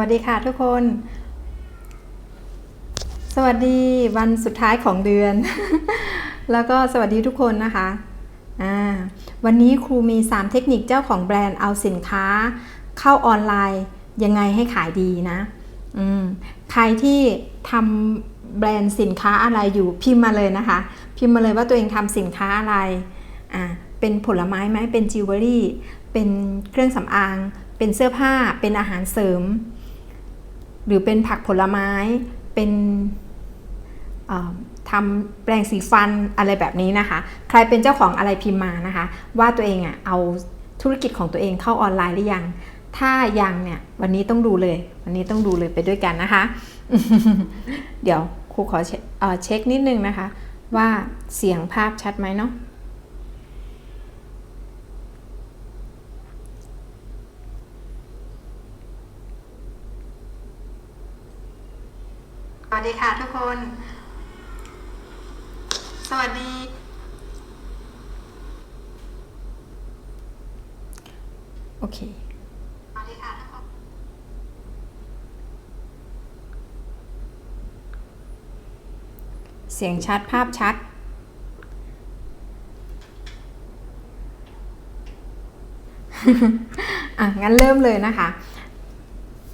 วัสดีค่ะทุกคน สวัสดีวันสุดท้ายของเดือน แล้วก็สวัสดีทุกคนนะคะ วันนี้ครูมี 3 เทคนิคเจ้าของแบรนด์เอาสินค้า เข้าออนไลน์ยังไงให้ขายดีนะ ใครที่ทำแบรนด์สินค้าอะไรอยู่พิมพ์มาเลยนะคะ พิมพ์มาเลยว่าตัวเองทำสินค้าอะไรอ่าเป็นผลไม้ไหมเป็นจิวเวลรี่ เป็นเครื่องสำอางเป็นเสื้อผ้าเป็นอาหารเสริม หรือเป็นผักผลไม้ เป็นทำแปรงสีฟันอะไรแบบนี้นะคะ ใครเป็นเจ้าของอะไรพิมพ์มานะคะ ว่าตัวเองอะเอาธุรกิจของตัวเองเข้าออนไลน์หรือยัง ถ้ายังเนี่ยวันนี้ต้องดูเลย วันนี้ต้องดูเลยไปด้วยกันนะคะ เดี๋ยวครูขอเช็คนิดนึงนะคะ ว่าเสียงภาพชัดไหมเนาะ วัสดีค่ะทุกคน สวัสดี โอเค สวัสดีค่ะทุกคน เสียงชัดภาพชัดอะงั้นเริ่มเลยนะคะ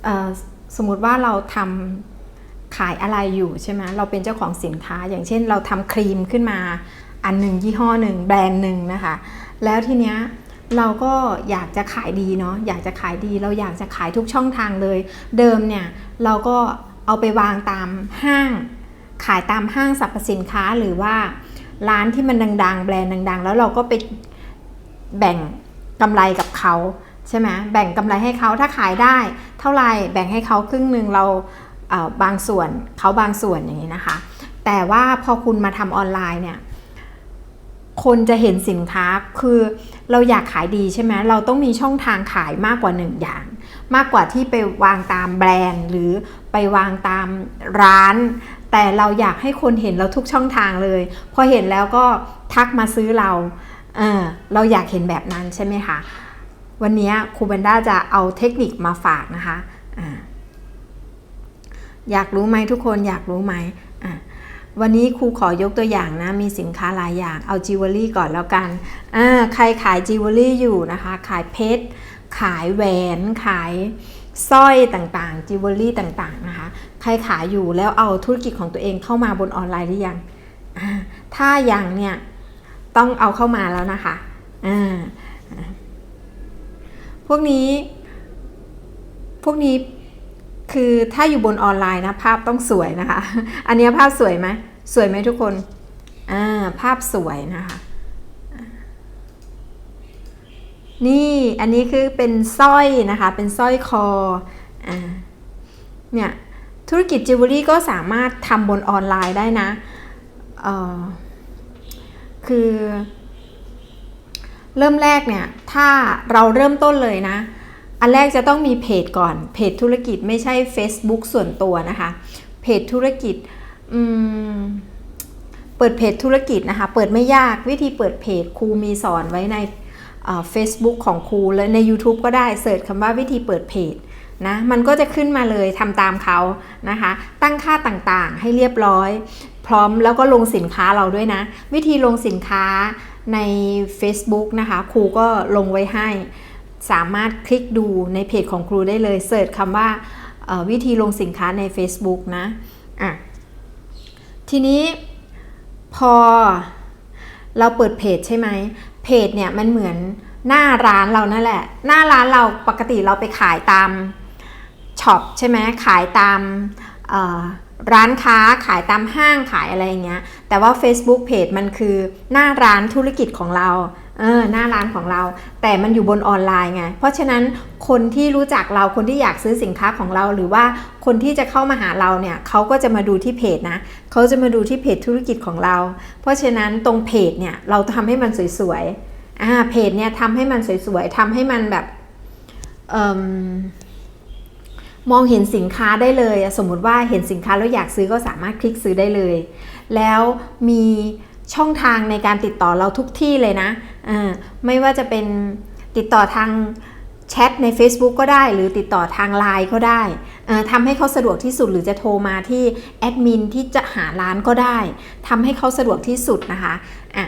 เอ่อสมมุติว่าเราทำขายอะไรอยู่ใช่ไหมเราเป็นเจ้าของสินค้า อย่างเช่นเราทำครีมขึ้นมา อันหนึ่งยี่ห้อหนึ่งแบรนด์หนึ่งนะคะ แล้วทีเนี้ยเราก็อยากจะขายดีเนาะอยากจะขายดี เราอยากจะขายทุกช่องทางเลย เดิมเนี่ยเราก็เอาไปวางตามห้าง ขายตามห้างสรรพสินค้าหรือว่าร้านที่มันดังๆ แบรนด์ดัง ๆ แล้วเราก็ไปแบ่งกำไรกับเขาใช่ไหมแบ่งกำไรให้เขาถ้าขายได้ เท่าไหร่แบ่งให้เขาครึ่งหนึ่งเรา บางส่วนเขาบางส่วนอย่างนี้นะคะ แต่ว่าพอคุณมาทำออนไลน์เนี่ยคนจะเห็นสินค้าคือเราอยากขายดีใช่ไหมเราต้องมีช่องทางขายมากกว่าหนึ่งอย่าง มากกว่าที่ไปวางตามแบรนด์ หรือไปวางตามร้าน แต่เราอยากให้คนเห็นเราทุกช่องทางเลย พอเห็นแล้วก็ทักมาซื้อเราเออเราอยากเห็นแบบนั้นใช่ไหมคะ วันนี้ครูเบนด้าจะเอาเทคนิคมาฝากนะคะอ่า อยากรู้ไหมทุกคนอยากรู้ไหมอะวันนี้ครูขอยกตัวอย่างนะ มีสินค้าหลายอย่าง เอาจิวเวลรี่ก่อนแล้วกันอ่าใครขายจิวเวลรี่อยู่นะคะ ขายเพชร ขายแหวน ขายสร้อยต่างๆ จิวเวลรี่ต่างๆนะคะ ใครขายอยู่แล้วเอาธุรกิจของตัวเองเข้ามาบนออนไลน์หรือยัง ถ้ายังเนี่ยต้องเอาเข้ามาแล้วนะคะ อ่า พวกนี้ พวกนี้ คือถ้าอยู่บนออนไลน์นะภาพต้องสวยนะคะ อันนี้ภาพสวยไหมสวยไหมทุกคนอ่าภาพสวยนะคะนี่อันนี้คือเป็นสร้อยนะคะ เป็นสร้อยคออ่าเนี่ยธุรกิจจิวเวลรี่ก็สามารถทำบนออนไลน์ได้นะเออคือ เริ่มแรกเนี่ย ถ้าเราเริ่มต้นเลยนะ อันแรกจะต้องมีเพจก่อน เพจธุรกิจไม่ใช่ Facebook ส่วนตัวนะคะ เพจธุรกิจเปิดเพจธุรกิจนะคะ เปิดไม่ยากวิธีเปิดเพจครูมีสอนไว้ในเฟซบุ๊กของครูและใน YouTube ก็ได้เสิร์ชคำว่าวิธีเปิดเพจนะมันก็จะขึ้นมาเลยทำตามเขานะคะ ตั้งค่าต่างๆให้เรียบร้อย พร้อมแล้วก็ลงสินค้าเราด้วยนะ วิธีลงสินค้าใน Facebook นะคะครูก็ลงไว้ให้ สามารถคลิกดูในเพจของครูได้เลยเสิร์ชคำว่าวิธีลงสินค้าใน Facebook นะอะทีนี้พอเราเปิดเพจใช่ไหมเพจเนี่ยมันเหมือนหน้าร้านเรานั่นแหละ หน้าร้านเราปกติเราไปขายตามช็อปใช่ไหมขายตามร้านค้าขายตามห้างขายอะไรอย่างเงี้ยแต่ว่า Facebook Page มันคือหน้าร้านธุรกิจของเรา เออหน้าร้านของเรา แต่มันอยู่บนออนไลน์ไง เพราะฉะนั้นคนที่รู้จักเราคนที่อยากซื้อสินค้าของเรา หรือว่าคนที่จะเข้ามาหาเราเนี่ยเขาก็จะมาดูที่เพจนะเขาจะมาดูที่เพจธุรกิจของเรา เพราะฉะนั้นตรงเพจเนี่ยเราทำให้มันสวยๆอ่าเพจเนี่ยทำให้มันสวยๆทำให้มันแบบอ่อมองเห็นสินค้าได้เลย สมมุติว่าเห็นสินค้าแล้วอยากซื้อก็สามารถคลิกซื้อได้เลย แล้วมี ช่องทางในการติดต่อเราทุกที่เลยนะไม่ว่าจะเป็นติดต่อทางแชทใน Facebook ก็ได้ หรือติดต่อทางไลน์ก็ได้เอ่อทำให้เขาสะดวกที่สุดหรือจะโทรมาที่แอดมินที่จะหาร้านก็ได้ทำให้เขาสะดวกที่สุดนะคะอะ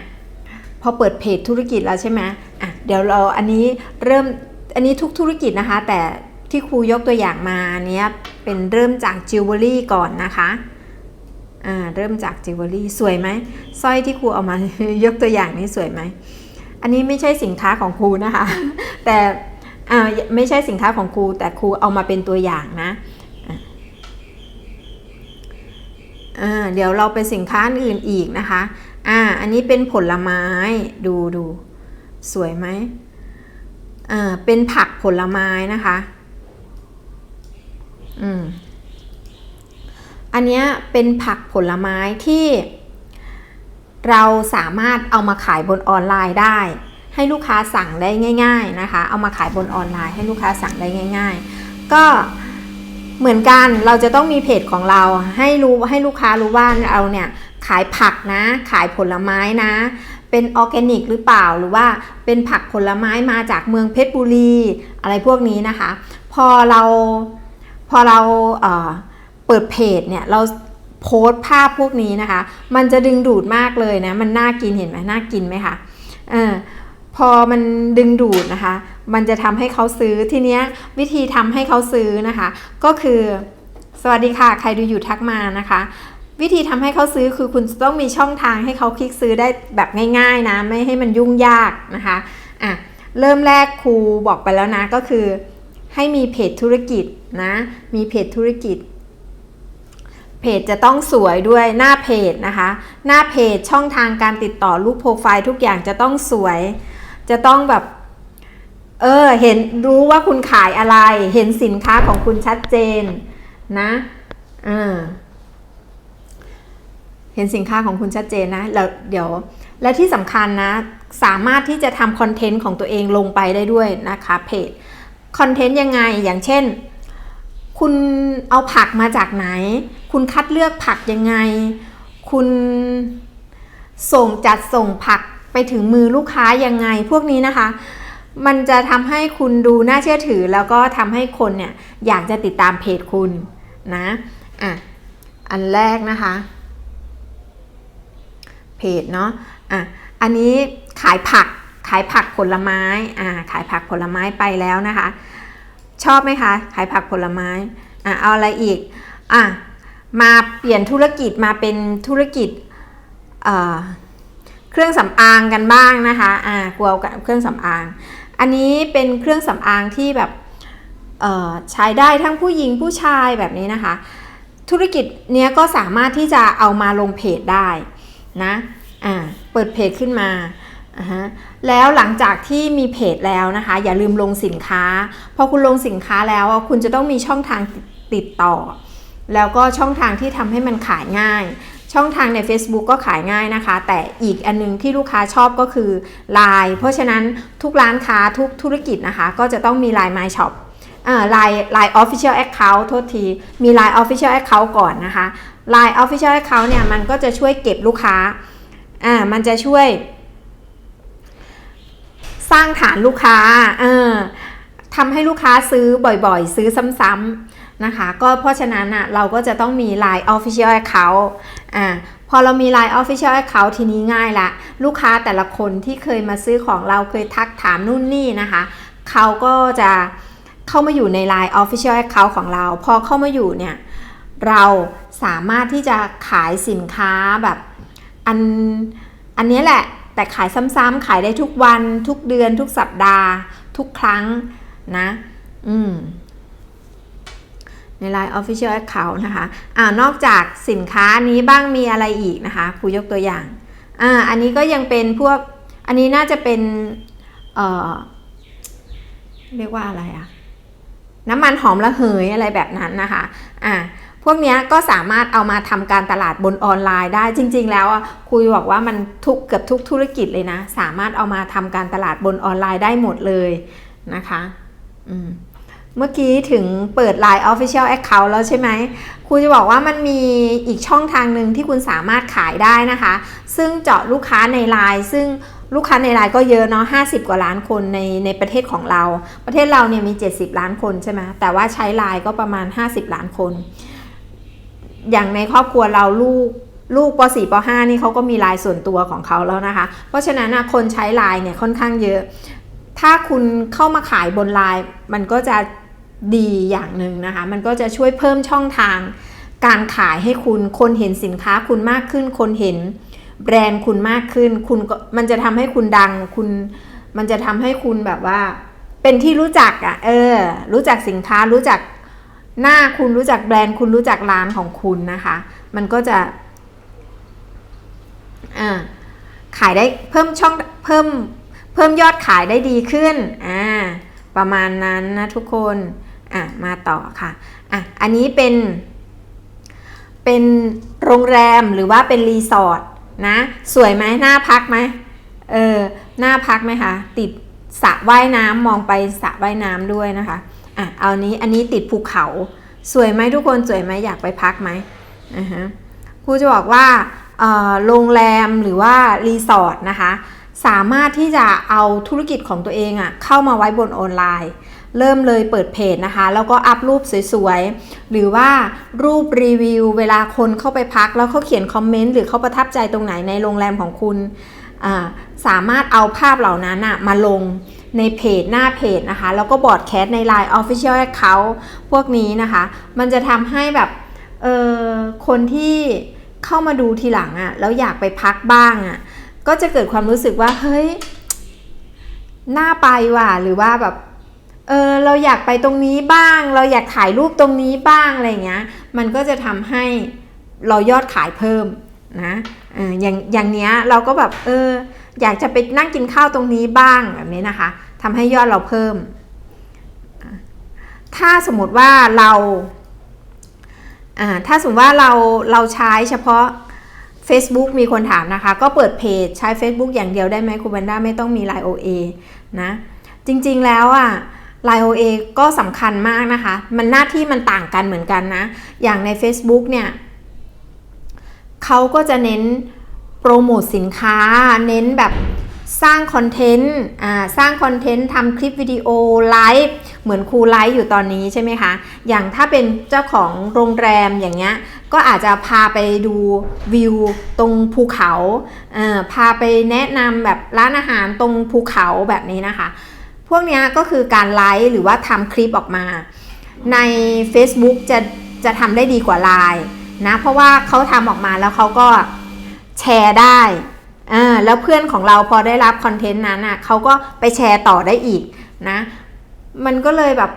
พอเปิดเพจธุรกิจแล้วใช่ไหมอะเดี๋ยวเราอันนี้เริ่มอันนี้ทุกธุรกิจนะคะ แต่ที่ครูยกตัวอย่างมาเนี้ยเป็นเริ่มจากจิวเวลรี่ก่อนนะคะ อ่าเริ่มจากจิวเวลรี่สวยไหมสร้อยที่ครูเอามายกตัวอย่างนี้สวยไหมอันนี้ไม่ใช่สินค้าของครูนะคะ แต่อ่าไม่ใช่สินค้าของครู แต่ครูเอามาเป็นตัวอย่างนะอะอ่าเดี๋ยวเราไปสินค้าอื่นอีกนะคะอ่าอันนี้เป็นผลไม้ดูดูสวยไหมอ่าเป็นผักผลไม้นะคะอืม อันนี้เป็นผักผลไม้ที่เราสามารถเอามาขายบนออนไลน์ได้ ให้ลูกค้าสั่งได้ง่าย ๆนะคะ เอามาขายบนออนไลน์ให้ลูกค้าสั่งได้ง่าย ๆ ก็เหมือนกันเราจะต้องมีเพจของเราให้รู้ให้ลูกค้ารู้ว่าเราเนี่ยขายผักนะ ขายผลไม้นะ เป็นออร์แกนิกหรือเปล่าหรือว่าเป็นผักผลไม้มาจากเมืองเพชรบุรีอะไรพวกนี้นะคะ พอเราพอเราเอ่อ เปิดเพจเนี่ยเราโพสต์ภาพพวกนี้นะคะ มันจะดึงดูดมากเลยนะ มันน่ากินเห็นไหมน่ากินไหมคะเออพอมันดึงดูดนะคะ มันจะทำให้เขาซื้อทีเนี้ยวิธีทำให้เขาซื้อนะคะ ก็คือ สวัสดีค่ะ ใครดูอยู่ทักมานะคะ วิธีทำให้เขาซื้อคือคุณจะต้องมีช่องทางให้เขาคลิกซื้อได้แบบง่าย ๆนะ ไม่ให้มันยุ่งยากนะคะอะเริ่มแรกครูบอกไปแล้วนะก็คือ ให้มีเพจธุรกิจนะ มีเพจธุรกิจ เพจจะต้องสวยด้วยหน้าเพจนะคะ หน้าเพจช่องทางการติดต่อรูปโปรไฟล์ทุกอย่างจะต้องสวย จะต้องแบบเออเห็นรู้ว่าคุณขายอะไร เห็นสินค้าของคุณชัดเจนนะเออเห็นสินค้าของคุณชัดเจนนะแล้วเดี๋ยว และที่สำคัญนะ สามารถที่จะทำคอนเทนต์ของตัวเองลงไปได้ด้วยนะคะเพจคอนเทนต์ยังไงอย่างเช่น คุณเอาผักมาจากไหน คุณคัดเลือกผักยังไง คุณส่งจัดส่งผักไปถึงมือลูกค้ายังไง พวกนี้นะคะ มันจะทำให้คุณดูน่าเชื่อถือ แล้วก็ทำให้คนเนี่ยอยากจะติดตามเพจคุณนะอะอันแรกนะคะ เพจเนาะอะอันนี้ขายผักขายผักผลไม้อ่าขายผักผลไม้ไปแล้วนะคะ ชอบไหมคะขายผักผลไม้อะเอาอะไรอีกอะมาเปลี่ยนธุรกิจมาเป็นธุรกิจเอ่อเครื่องสำอางกันบ้างนะคะอ่ากลัวกับเครื่องสำอาง อันนี้เป็นเครื่องสำอางที่แบบเอ่อใช้ได้ทั้งผู้หญิงผู้ชายแบบนี้นะคะ ธุรกิจเนี้ยก็สามารถที่จะเอามาลงเพจได้นะอ่าเปิดเพจขึ้นมาอ่าฮะ แล้วหลังจากที่มีเพจแล้วนะคะ อย่าลืมลงสินค้า พอคุณลงสินค้าแล้วคุณจะต้องมีช่องทางติดต่อ แล้วก็ช่องทางที่ทำให้มันขายง่าย ช่องทางใน Facebook ก็ขายง่ายนะคะ แต่อีกอันนึงที่ลูกค้าชอบก็คือ Line เพราะฉะนั้นทุกร้านค้าทุกธุรกิจนะคะ ก็จะต้องมี Line My Shop อ่า Line Line Official Account โทษที มี Line Official Account ก่อนนะคะ Line Official Account เนี่ย มันก็จะช่วยเก็บลูกค้า อ่า มันจะช่วย สร้างฐานลูกค้าเออทำให้ลูกค้าซื้อบ่อยๆ ซื้อซ้ำๆนะคะ ก็เพราะฉะนั้นอะเราก็จะต้องมี Line Official Account อ่าพอเรามี Line Official Account ทีนี้ง่ายละ ลูกค้าแต่ละคนที่เคยมาซื้อของเราเคยทักถามนู่นนี่นะคะ เขาก็จะเข้ามาอยู่ใน Line Official Account ของเรา พอเข้ามาอยู่เนี่ย เราสามารถที่จะขายสินค้าแบบอันอันนี้แหละ แต่ขายซ้ำๆขายได้ทุกวัน ทุกเดือน ทุกสัปดาห์ ทุกครั้งนะ อืมใน Line Official Account นะคะอ่านอกจากสินค้านี้บ้างมีอะไรอีกนะคะครูยกตัวอย่างอ่าอันนี้ก็ยังเป็นพวก อันนี้น่าจะเป็น เอ่อ เรียกว่าอะไรอะน้ำมันหอมระเหยอะไรแบบนั้นนะคะอ่า พวกนี้ก็สามารถเอามาทำการตลาดบนออนไลน์ได้จริง ๆ แล้วอะคุยบอกว่ามันทุกเกือบทุกธุรกิจเลยนะ สามารถเอามาทำการตลาดบนออนไลน์ได้หมดเลยนะคะมเมื่อกี้ถึงเปิด Line Official Account แล้วใช่ไหมครูจะบอกว่ามันมีอีกช่องทางหนึ่งที่คุณสามารถขายได้นะคะ ซึ่งเจาะลูกค้าใน Line ซึ่งลูกค้าในไลน์ก็เยอะเนาะ50 กว่าล้านคนในในประเทศของเรา ประเทศเราเนี่ยมี 70 ล้านคนใช่ไหมแต่ว่าใช้ไลน์ก็ประมาณ 50 ล้านคน อย่างในครอบครัวเราลูกลูกป .4 ป .5 นี่เขาก็มีไลน์ส่วนตัวของเขาแล้วนะคะ เพราะฉะนั้นคนใช้ไลน์เนี่ยค่อนข้างเยอะ ถ้าคุณเข้ามาขายบนไลน์มันก็จะดีอย่างหนึ่งนะคะ มันก็จะช่วยเพิ่มช่องทาง การขายให้คุณ คนเห็นสินค้าคุณมากขึ้น คนเห็นแบรนด์คุณมากขึ้น คุณก็มันจะทำให้คุณดัง คุณ มันจะทำให้คุณแบบว่า เป็นที่รู้จักอะ่ะ เออ รู้จักสินค้า รู้จัก หน้าคุณรู้จักแบรนด์คุณรู้จักร้านของคุณนะคะ มันก็จะขายได้เพิ่มช่องเพิ่มเพิ่มยอดขายได้ดีขึ้นอ่าประมาณนั้นนะทุกคนอะมาต่อค่ะอะอันนี้เป็นเป็นโรงแรมหรือว่าเป็นรีสอร์ทนะสวยไหมหน่าพักไหมเออหน่าพักไหมคะติดสระว่ายน้ำมองไปสระว่ายน้ำด้วยนะคะ อะเอานี้อันนี้ติดภูเขา สวยไหมทุกคนสวยไหมอยากไปพักไหมอ่าฮะครูจะบอกว่าโรงแรมหรือว่ารีสอร์ทนะคะ สามารถที่จะเอาธุรกิจของตัวเองอะเข้ามาไว้บนออนไลน์ เริ่มเลยเปิดเพจนะคะ แล้วก็อัพรูปสวยๆ หรือว่ารูปรีวิว เวลาคนเข้าไปพัก แล้วเขาเขียนคอมเมนต์หรือเขาประทับใจตรงไหนในโรงแรมของคุณอ่าสามารถเอาภาพเหล่านั้นอะมาลง ในเพจหน้าเพจนะคะ แล้วก็บอร์ดแคสใน Line Official Account พวกนี้นะคะ มันจะทำให้แบบเออคนที่เข้ามาดูทีหลังอะแล้วอยากไปพักบ้างอะก็จะเกิดความรู้สึกว่าเฮ้ยน่าไปว่ะหรือว่าแบบเออเราอยากไปตรงนี้บ้าง เราอยากถ่ายรูปตรงนี้บ้างอะไรเงี้ย มันก็จะทำให้เรายอดขายเพิ่มนะอออย่างอย่างเนี้ยเราก็แบบเออ อยากจะไปนั่งกินข้าวตรงนี้บ้างแบบนี้นะคะทำให้ยอดเราเพิ่ม ถ้าสมมติว่าเราถ้าสมมติว่าเราเราใช้เฉพาะ Facebook มีคนถามนะคะ ก็เปิดเพจใช้ Facebook อย่างเดียวได้ไหมคุณบันด้าไม่ต้องมี Line OA นะ จริงๆแล้วอะ Line OA ก็สำคัญมากนะคะ มันหน้าที่มันต่างกันเหมือนกันนะ อย่างใน Facebook เนี่ยเขาก็จะเน้น โปรโมทสินค้า เน้นแบบสร้างคอนเทนต์สร้างคอนเทนต์ทำคลิปวิดีโอไลฟ์เหมือนครูไลฟ์อยู่ตอนนี้ใช่ไหมคะ อย่างถ้าเป็นเจ้าของโรงแรมอย่างเงี้ย ก็อาจจะพาไปดูวิวตรงภูเขาพาไปแนะนำแบบร้านอาหารตรงภูเขาแบบนี้นะคะ พวกนี้ก็คือการไลฟ์หรือว่าทำคลิปออกมา ใน Facebook จะจะทำได้ดีกว่า Line นะ เพราะว่าเขาทำออกมาแล้วเขาก็ แชร์ได้อ่าแล้วเพื่อนของเราพอได้รับคอนเทนต์นั้นอะเขาก็ไปแชร์ต่อได้อีกนะ มันก็เลยแบบ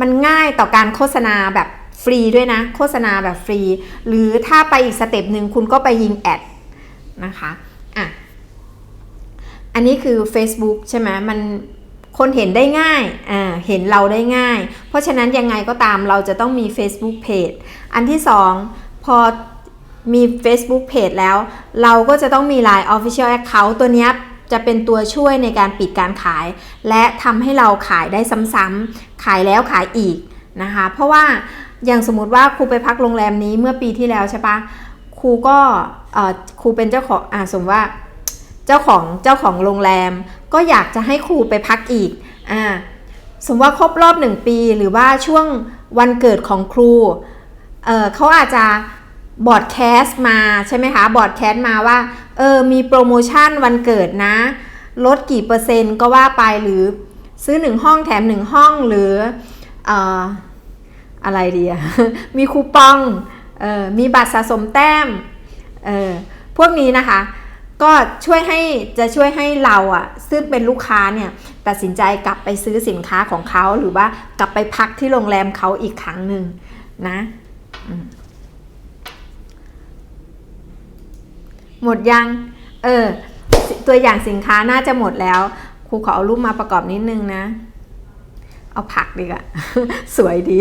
มันง่ายต่อการโฆษณาแบบฟรีด้วยนะ โฆษณาแบบฟรี หรือถ้าไปอีกสเต็ปหนึ่งคุณก็ไปยิงแอดนะคะอะอันนี้คือ Facebook ใช่ไหมมันคนเห็นได้ง่าย อ่า เห็นเราได้ง่าย เพราะฉะนั้นยังไงก็ตามเราจะต้องมี Facebook Page อันที่สองพอ มี Facebook Page แล้ว เราก็จะต้องมี Line Official Account ตัวนี้จะเป็นตัวช่วยในการปิดการขาย และทำให้เราขายได้ซ้ำๆขายแล้วขายอีกนะคะ เพราะว่าอย่างสมมติว่าครูไปพักโรงแรมนี้เมื่อปีที่แล้วใช่ปะครูก็ครูเป็นเจ้าของอ่าสมมติว่าเจ้าของเจ้าของโรงแรม ก็อยากจะให้ครูไปพักอีกอ่าสมมติว่าครบรอบหนึ่งปีหรือว่าช่วงวันเกิดของครูเเขาอาจจะ บอดแคสต์มาใช่ไหมคะบอดแคสต์มาว่าเออมีโปรโมชั่นวันเกิดนะ ลดกี่เปอร์เซ็นต์ก็ว่าไปหรือซื้อหนึ่งห้องแถมหนึ่งห้องหรือออะไรดีอะมีคูปองออมีบัตรสะสมแต้มเออพวกนี้นะคะ ก็ช่วยให้จะช่วยให้เราอะซึ่งเป็นลูกค้าเนี่ยตัดสินใจกลับไปซื้อสินค้าของเขาหรือว่ากลับไปพักที่โรงแรมเขาอีกครั้งหนึ่งนะอืม หมดยัง เออ ตัวอย่างสินค้าน่าจะหมดแล้ว ครูขอเอารูปมาประกอบนิดนึงนะ เอาผักดีกว่า สวยดี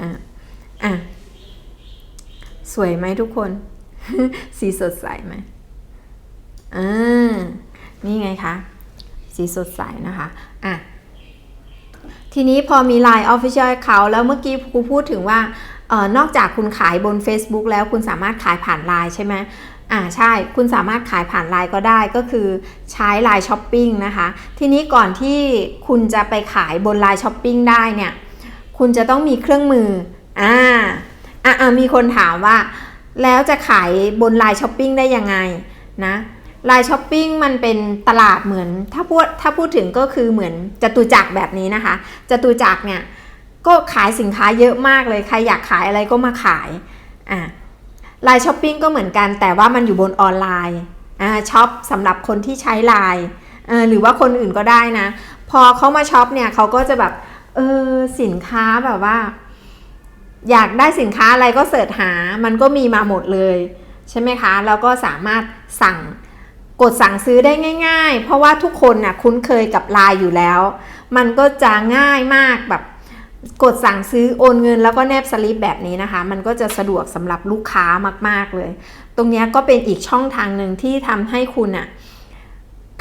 อะ อะ สวยไหมทุกคน สีสดใสไหมอ่านี่ไงคะ สีสดใสนะคะ อะ ทีนี้พอมี Line Official Account แล้วเมื่อกี้ครูพูดถึงว่า ออนอกจากคุณขายบน Facebook แล้วคุณสามารถขายผ่าน Line ใช่ไหมอ่าใช่คุณสามารถขายผ่านไลน์ก็ได้ก็คือใช้ไลน์ช้อปปิ้งนะคะทีนี้ก่อนที่คุณจะไปขายบนไลน์ช้อปปิ้งได้เนี่ยคุณจะต้องมีเครื่องมืออ่าอ่ามีคนถามว่า แล้วจะขายบนไลน์ช้อปปิ้งได้ยังไงนะไลน์ช้อปปิ้งมันเป็นตลาดเหมือนถ้าพูดถ้าพูดถึงก็คือเหมือนจตุจักรแบบนี้นะคะจตุจักรเนี่ย ก็ขายสินค้าเยอะมากเลยใครอยากขายอะไรก็มาขายอ่าไลน์ช้อปปิ้งก็เหมือนกัน แต่ว่ามันอยู่บนออนไลน์อ่าช็อปสำหรับคนที่ใช้ไลน์หรือว่าคนอื่นก็ได้นะ พอเขามาช็อปเนี่ยเขาก็จะแบบเออสินค้าแบบว่า อยากได้สินค้าอะไรก็เสิร์ชหามันก็มีมาหมดเลยใช่ไหมคะแล้วก็สามารถสั่งกดสั่งซื้อได้ง่าย ๆ เพราะว่าทุกคนน่ะคุ้นเคยกับไลน์อยู่แล้ว มันก็จะง่ายมากแบบ กดสั่งซื้อโอนเงินแล้วก็แนบสลิปแบบนี้นะคะ มันก็จะสะดวกสำหรับลูกค้ามาก ๆ เลย ตรงนี้ก็เป็นอีกช่องทางหนึ่งที่ทำให้คุณอะ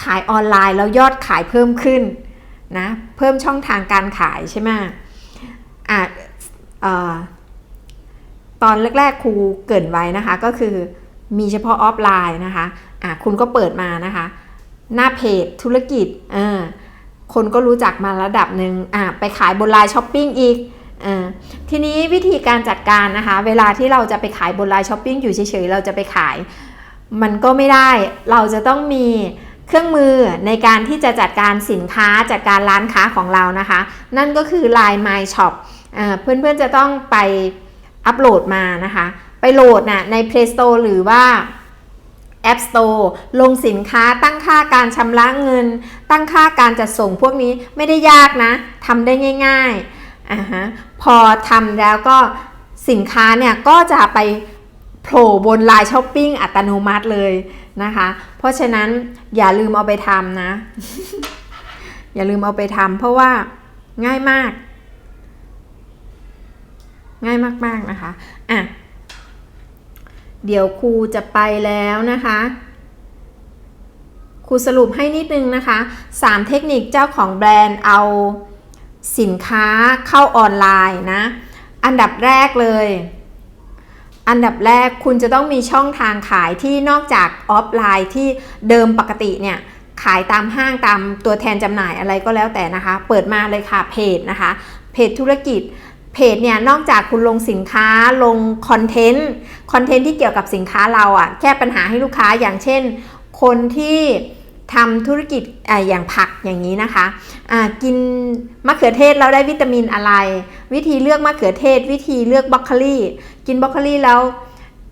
ขายออนไลน์แล้วยอดขายเพิ่มขึ้นนะเพิ่มช่องทางการขายใช่ไหมอะเอ่อตอนแรกๆครูเกินไว้นะคะ ก็คือมีเฉพาะออฟไลน์นะคะอะคุณก็เปิดมานะคะ หน้าเพจธุรกิจเออ คนก็รู้จักมาระดับหนึ่งอะไปขายบนไลน์ช้อปปิ้งอีกทีนี้วิธีการจัดการนะคะ เวลาที่เราจะไปขายบนไลน์ช้อปปิ้งอยู่เฉยๆเราจะไปขาย มันก็ไม่ได้ เราจะต้องมีเครื่องมือในการที่จะจัดการสินค้าจัดการร้านค้าของเรานะคะ นั่นก็คือ Line My Shop อเพื่อนๆจะต้องไปอัปโหลดมานะคะ ไปโหลดนะ่ะใน Play Store หรือว่า App Store ลงสินค้าตั้งค่าการชำระเงิน ตั้งค่าการจัดส่งพวกนี้ไม่ได้ยากนะทำได้ง่ายๆอ่าฮะพอทำแล้วก็สินค้าเนี่ยก็จะไปโผล่บนไลน์ช้อปปิ้งอัตโนมัติเลยนะคะ เพราะฉะนั้นอย่าลืมเอาไปทำนะ อย่าลืมเอาไปทำเพราะว่าง่ายมาก ง่ายมาก ๆ นะคะอะ เดี๋ยวครูจะไปแล้วนะคะครูสรุปให้นิดนึงนะคะ 3 เทคนิคเจ้าของแบรนด์เอาสินค้าเข้าออนไลน์นะ อันดับแรกเลย อันดับแรกคุณจะต้องมีช่องทางขายที่นอกจากออฟไลน์ที่เดิมปกติเนี่ยขายตามห้างตามตัวแทนจำหน่ายอะไรก็แล้วแต่นะคะ เปิดมาเลยค่ะเพจนะคะ เพจธุรกิจ เพจเนี่ยนอกจากคุณลงสินค้าลงคอนเทนต์คอนเทนต์ที่เกี่ยวกับสินค้าเราอะแก้ปัญหาให้ลูกค้าอย่างเช่น คนที่ทำธุรกิจออย่างผักอย่างนี้นะคะะกินมะเขือเทศแล้วได้วิตามินอะไร วิธีเลือกมะเขือเทศ วิธีเลือกบรอกโคลีกินบรอกโคลีแล้ว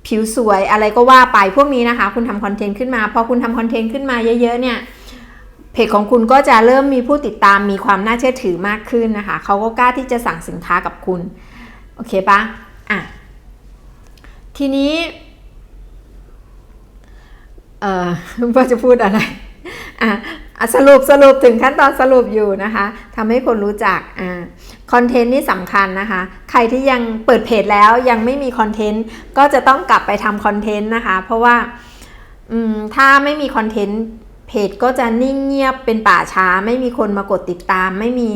ผิวสวยอะไรก็ว่าไปพวกนี้นะคะ คุณทำคอนเทนต์ขึ้นมาพอคุณทำคอนเทนต์ขึ้นมาเยอะๆเนี่ย เพจของคุณก็จะเริ่มมีผู้ติดตามมีความน่าเชื่อถือมากขึ้นนะคะเขาก็กล้าที่จะสั่งสินค้ากับคุณ โอเคปะอะ ทีนี้ เอ่อว่าจะพูดอะไร อะสรุปสรุปถึงขั้นตอนสรุปอยู่นะคะทำให้คนรู้จักอ่าคอนเทนต์นี่สำคัญนะคะ ใครที่ยังเปิดเพจแล้วยังไม่มีคอนเทนต์ก็จะต้องกลับไปทำคอนเทนต์นะคะ เพราะว่าถ้าไม่มีคอนเทนต์ เพจก็จะนิ่งเงียบเป็นป่าช้า ไม่มีคนมากดติดตาม ไม่มี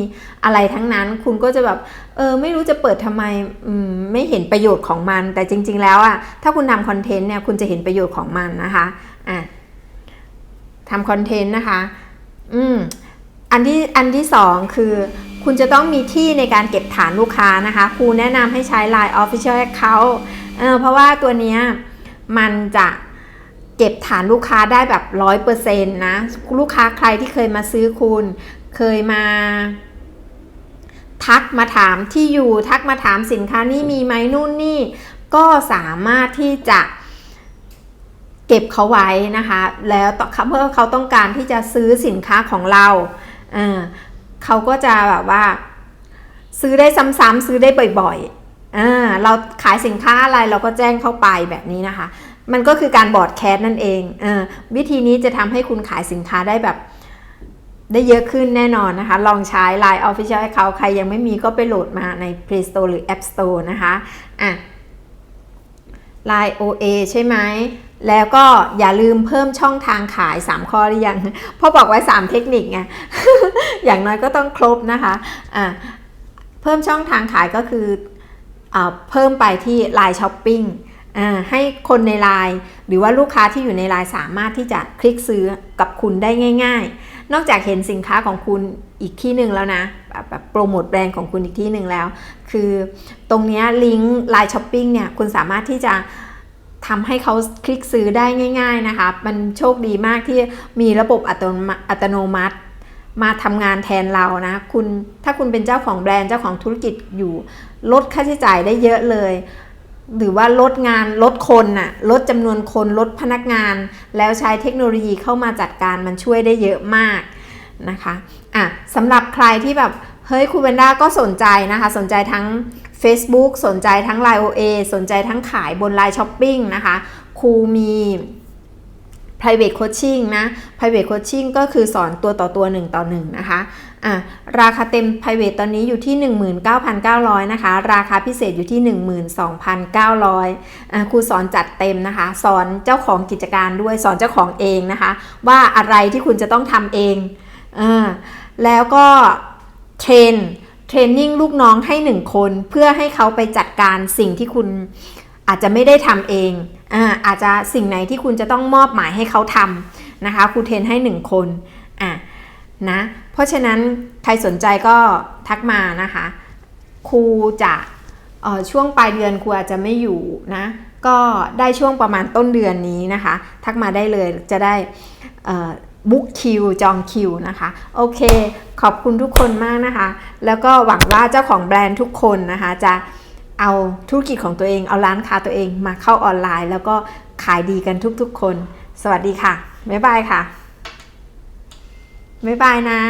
อะไรทั้งนั้น คุณก็จะแบบเออไม่รู้จะเปิดทำไมมไม่เห็นประโยชน์ของมัน แต่จริง ๆ แล้วอะถ้าคุณทำคอนเทนต์เนี่ยคุณจะเห็นประโยชน์ของมันนะคะอะทำคอนเทนต์นะคะอืมอันที่อันที่สองคือคุณจะต้องมีที่ในการเก็บฐานลูกค้านะคะครูแนะนำให้ใช้ Line Official Account เออเพราะว่าตัวเนี้ยมันจะ เก็บฐานลูกค้าได้แบบร้อยเปอร์เซ็นต์นะ ลูกค้าใครที่เคยมาซื้อคุณ เคยมา ทักมาถามที่อยู่ทักมาถามสินค้านี่มีไหมนู่นนี่ ก็สามารถที่จะเก็บเขาไว้นะคะ แล้วเมื่อเขาต้องการที่จะซื้อสินค้าของเราเเขาก็จะแบบว่า ซื้อได้ซ้ำๆซื้อได้บ่อยๆเราขายสินค้าอะไรเราก็แจ้งเข้าไปแบบนี้นะคะ มันก็คือการบอร์ดแคสนั่นเองเอวิธีนี้จะทำให้คุณขายสินค้าได้แบบได้เยอะขึ้นแน่นอนนะคะ ลองใช้ Line Official ให้เขาใครยังไม่มีก็ไปโหลดมาใน Play Store หรือ App Store นะคะอะ Line OA ใช่ไหมแล้วก็อย่าลืมเพิ่มช่องทางขาย 3 ข้อหรือยังพราะบอกไว้ 3 เทคนิคไง อย่างน้อยก็ต้องครบนะคะะเพิ่มช่องทางขายก็คืออเพิ่มไปที่ Line Shopping ให้คนในไลน์หรือว่าลูกค้าที่อยู่ในไลน์สามารถที่จะคลิกซื้อกับคุณได้ง่าย ๆ นอกจากเห็นสินค้าของคุณอีกที่หนึ่งแล้วนะแบบโปรโมทแบรนด์ของคุณอีกที่หนึ่งแล้ว คือตรงนี้ลิงก์ไลน์ช้อปปิ้งเนี่ยคุณสามารถที่จะทำให้เขาคลิกซื้อได้ง่าย ๆนะคะ มันโชคดีมากที่มีระบบอัตโนมัติอัตโนมัติมาทำงานแทนเรานะคุณถ้าคุณเป็นเจ้าของแบรนด์เจ้าของธุรกิจอยู่ ลดค่าใช้จ่ายได้เยอะเลย หรือว่าลดงานลดคนน่ะลดจำนวนคนลดพนักงาน แล้วใช้เทคโนโลยีเข้ามาจัดการมันช่วยได้เยอะมากนะคะอะสำหรับใครที่แบบเฮ้ยคุณเวนด้าก็สนใจนะคะ สนใจทั้ง Facebook สนใจทั้ง Line OA สนใจทั้งขายบน Line Shopping นะคะครูมี private coaching นะ private coaching ก็คือสอนตัวต่อตัว 1 ต่อ 1 นะคะอะราคาเต็ม private ตอนนี้อยู่ที่ 19,900 นะคะ ราคาพิเศษอยู่ที่ 12,900อะครูสอนจัดเต็มนะคะ สอนเจ้าของกิจการด้วย สอนเจ้าของเองนะคะ ว่าอะไรที่คุณจะต้องทำเองอ่าแล้วก็เทรนเทรนนิ่งลูกน้องให้หนึ่งคน เพื่อให้เขาไปจัดการสิ่งที่คุณอาจจะไม่ได้ทำเอง อ่าอาจจะสิ่งไหนที่คุณจะต้องมอบหมายให้เขาทำนะคะครูเทนให้หนึ่งคนอะนะเพราะฉะนั้นใครสนใจก็ทักมานะคะครูจะช่วงปลายเดือนครูอาจจะไม่อยู่นะก็ได้ช่วงประมาณต้นเดือนนี้นะคะ ทักมาได้เลยจะได้บุ๊กคิวจองคิวนะคะ โอเค ขอบคุณทุกคนมากนะคะ แล้วก็หวังว่าเจ้าของแบรนด์ทุกคนนะคะจะ เอาธุรกิจของตัวเอง เอาร้านค้าตัวเองมาเข้าออนไลน์ แล้วก็ขายดีกันทุกๆคน สวัสดีค่ะ บ๊ายบายค่ะ บ๊ายบายนะ